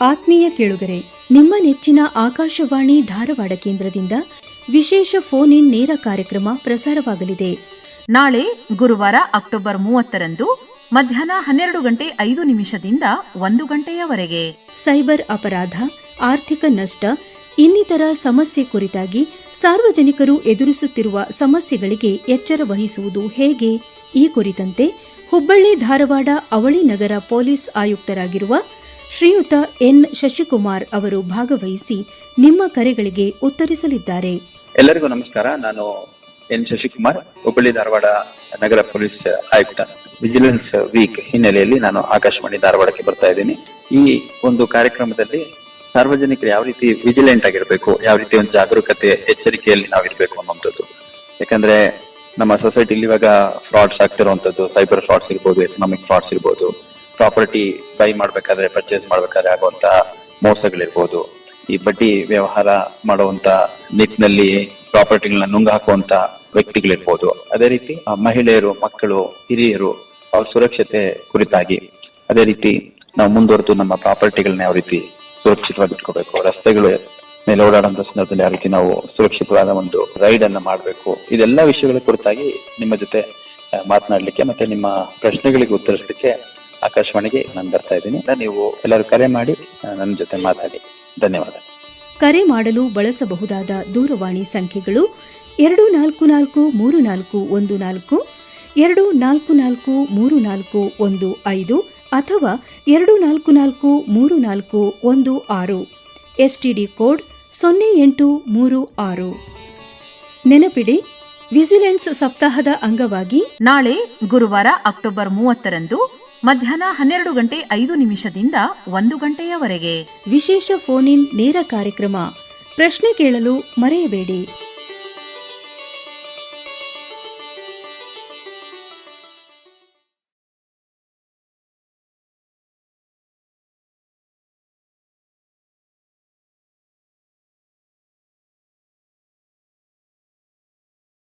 ಆತ್ಮೀಯ ಕೇಳುಗರೆ, ನಿಮ್ಮ ನೆಚ್ಚಿನ ಆಕಾಶವಾಣಿ ಧಾರವಾಡ ಕೇಂದ್ರದಿಂದ ವಿಶೇಷ ಫೋನ್ ಇನ್ ನೇರ ಕಾರ್ಯಕ್ರಮ ಪ್ರಸಾರವಾಗಲಿದೆ. ನಾಳೆ ಗುರುವಾರ ಅಕ್ಟೋಬರ್ ಮೂವತ್ತರಂದು ಮಧ್ಯಾಹ್ನ ಹನ್ನೆರಡು ಗಂಟೆ ಐದು ನಿಮಿಷದಿಂದ ಒಂದು ಗಂಟೆಯವರೆಗೆ. ಸೈಬರ್ ಅಪರಾಧ, ಆರ್ಥಿಕ ನಷ್ಟ, ಇನ್ನಿತರ ಸಮಸ್ಯೆ ಕುರಿತಾಗಿ ಸಾರ್ವಜನಿಕರು ಎದುರಿಸುತ್ತಿರುವ ಸಮಸ್ಯೆಗಳಿಗೆ ಎಚ್ಚರ ವಹಿಸುವುದು ಹೇಗೆ? ಈ ಕುರಿತಂತೆ ಹುಬ್ಬಳ್ಳಿ ಧಾರವಾಡ ಅವಳಿ ನಗರ ಪೊಲೀಸ್ ಆಯುಕ್ತರಾಗಿರುವ ಶ್ರೀಯುತ ಎನ್ ಶಶಿಕುಮಾರ್ ಅವರು ಭಾಗವಹಿಸಿ ನಿಮ್ಮ ಕರೆಗಳಿಗೆ ಉತ್ತರಿಸಲಿದ್ದಾರೆ. ಎಲ್ಲರಿಗೂ ನಮಸ್ಕಾರ. ನಾನು ಎನ್ ಶಶಿಕುಮಾರ್, ಹುಬ್ಬಳ್ಳಿ ಧಾರವಾಡ ನಗರ ಪೊಲೀಸ್ ಆಯುಕ್ತ. ವಿಜಿಲೆನ್ಸ್ ವೀಕ್ ಹಿನ್ನೆಲೆಯಲ್ಲಿ ನಾನು ಆಕಾಶವಾಣಿ ಧಾರವಾಡಕ್ಕೆ ಬರ್ತಾ ಇದ್ದೀನಿ. ಈ ಒಂದು ಕಾರ್ಯಕ್ರಮದಲ್ಲಿ ಸಾರ್ವಜನಿಕರು ಯಾವ ರೀತಿ ವಿಜಿಲೆಂಟ್ ಆಗಿರಬೇಕು, ಯಾವ ರೀತಿ ಒಂದು ಜಾಗರೂಕತೆ ಎಚ್ಚರಿಕೆಯಲ್ಲಿ ನಾವು ಇರಬೇಕು ಅನ್ನುವಂಥದ್ದು. ಯಾಕಂದ್ರೆ ನಮ್ಮ ಸೊಸೈಟಿಲಿ ಇವಾಗ ಫ್ರಾಡ್ಸ್ ಆಗ್ತಿರುವಂಥದ್ದು, ಸೈಬರ್ ಫ್ರಾಡ್ಸ್ ಇರ್ಬೋದು, ಎಕನಾಮಿಕ್ ಫ್ರಾಡ್ಸ್ ಇರ್ಬೋದು. ಪ್ರಾಪರ್ಟಿ ಬೈ ಮಾಡ್ಬೇಕಾದ್ರೆ ಪರ್ಚೇಸ್ ಮಾಡ್ಬೇಕಾದ್ರೆ ಆಗುವಂತಹ ಮೋಸಗಳಿರ್ಬೋದು. ಈ ಬಡ್ಡಿ ವ್ಯವಹಾರ ಮಾಡುವಂತ ನಿಟ್ಟಿನಲ್ಲಿ ಪ್ರಾಪರ್ಟಿಗಳನ್ನ ನುಂಗ ಹಾಕುವಂತ ವ್ಯಕ್ತಿಗಳಿರ್ಬೋದು. ಅದೇ ರೀತಿ ಮಹಿಳೆಯರು, ಮಕ್ಕಳು, ಹಿರಿಯರು, ಅವ್ರ ಸುರಕ್ಷತೆ ಕುರಿತಾಗಿ. ಅದೇ ರೀತಿ, ನಾವು ಮುಂದುವರೆದು ನಮ್ಮ ಪ್ರಾಪರ್ಟಿಗಳನ್ನ ಯಾವ ರೀತಿ ಸುರಕ್ಷಿತವಾಗಿ ಇಟ್ಕೋಬೇಕು? ರಸ್ತೆಗಳು ಮೇಲೆ ಓಡಾಡುವಂತ ಸಂದರ್ಭದಲ್ಲಿ ಯಾವ ರೀತಿ ನಾವು ಸುರಕ್ಷಿತವಾದ ಒಂದು ರೈಡ್ ಅನ್ನ ಮಾಡಬೇಕು. ಇದೆಲ್ಲ ವಿಷಯಗಳ ಕುರಿತಾಗಿ ನಿಮ್ಮ ಜೊತೆ ಮಾತನಾಡ್ಲಿಕ್ಕೆ ಮತ್ತೆ ನಿಮ್ಮ ಪ್ರಶ್ನೆಗಳಿಗೆ ಉತ್ತರಿಸಲಿಕ್ಕೆ ಆಕಾಶವಾಣಿಗೆ ನಾನು ಬರ್ತಾ ಇದ್ದೀನಿ. ನೀವು ಎಲ್ಲರೂ ಕರೆ ಮಾಡಿ ನನ್ನ ಜೊತೆ ಮಾತಾಡಿ. ಧನ್ಯವಾದ. ಕರೆ ಮಾಡಲು ಬಳಸಬಹುದಾದ ದೂರವಾಣಿ ಸಂಖ್ಯೆಗಳು ಎರಡು ನಾಲ್ಕು ನಾಲ್ಕು ಮೂರು ನಾಲ್ಕು ಒಂದು ನಾಲ್ಕು, ಎರಡು ನಾಲ್ಕು ನಾಲ್ಕು ಮೂರು ನಾಲ್ಕು ಒಂದು ಐದು ಅಥವಾ ಎರಡು ನಾಲ್ಕು ನಾಲ್ಕು ಮೂರು ನಾಲ್ಕು ಒಂದು ಆರು. ಎಸ್ಟಿಡಿ ಕೋಡ್ ಸೊನ್ನೆ ಎಂಟು ಮೂರು ಆರು. ನೆನಪಿಡಿ, ವಿಜಿಲೆನ್ಸ್ ಸಪ್ತಾಹದ ಅಂಗವಾಗಿ ನಾಳೆ ಗುರುವಾರ ಅಕ್ಟೋಬರ್ ಮೂವತ್ತರಂದು ಮಧ್ಯಾಹ್ನ ಹನ್ನೆರಡು ಗಂಟೆ ಐದು ನಿಮಿಷದಿಂದ ಒಂದು ಗಂಟೆಯವರೆಗೆ. ವಿಶೇಷ ಫೋನ್ ಇನ್ ನೇರ ಕಾರ್ಯಕ್ರಮ. ಪ್ರಶ್ನೆ ಕೇಳಲು ಮರೆಯಬೇಡಿ.